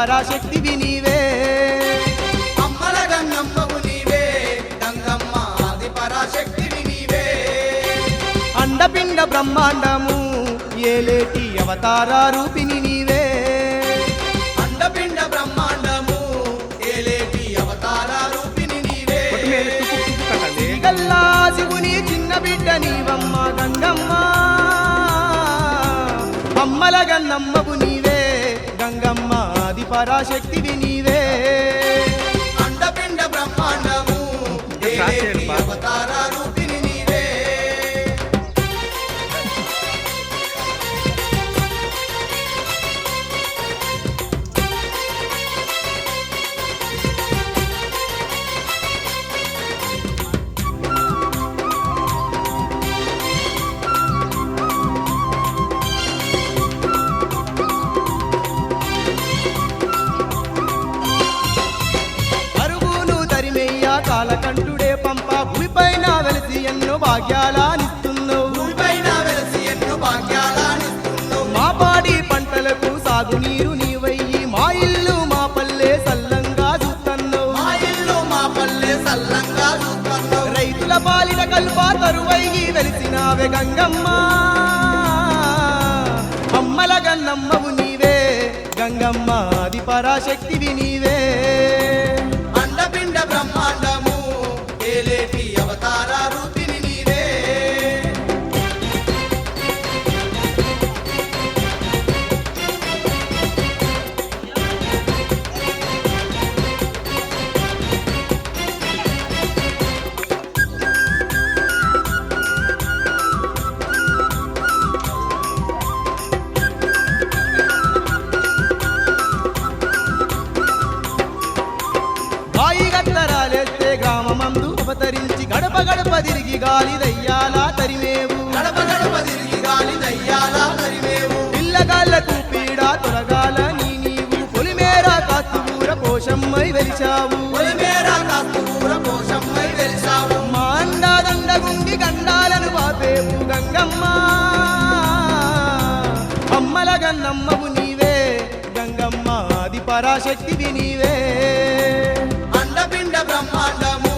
పరాశక్తివి నీవే అమ్మల గంగమ్మవు నీవే గంగమ్మ ఆది పరాశక్తివి నీవే అండపిండ బ్రహ్మాండము ఏలేటి అవతార రూపిణి నీవే. అండపిండ బ్రహ్మాండము ఏలేటి అవతార రూపిణి నీవే. గల్లా శివుని చిన్న బిడ్డ నీవమ్మ గంగమ్మ. అమ్మల గన్నమ్మవు పరాశక్తివి నీవే. అండపిండ బ్రహ్మాండము. ఏలేటి భాగ్యాలనిస్తున్నావు మా పాడి పంటలకు సాగునీరు నీవయ్యి మా ఇల్లు మా పల్లె సల్లంగా చూస్తున్నావు రైతుల పాలిన కల్ప వెలిసినావే గంగమ్మ. అమ్మల గన్నమ్మవు నీవే గంగమ్మ ఆది పరాశక్తివి నీవే. అండపిండ బ్రహ్మాండము గడప తిరిగి గాలి దయ్యాలా తరిమేవు. గడప గడప తిరిగి గాలి దయ్యాలా తరిమేవు. పిల్లగాళ్ళకు పీడ తొలగాల నీ నీవు. పొలిమేర కాస్తుూర పోషమ్మై వెలిచావు. పొలిమేర కాస్తూర కోశమ్మై వెలిసావు మా అండాదండగుండి గండాలను బాపేవు గంగమ్మ. అమ్మల గన్నమ్మవు నీవే గంగమ్మ ఆది పరాశక్తివి నీవే. అండపిండ బ్రహ్మాండము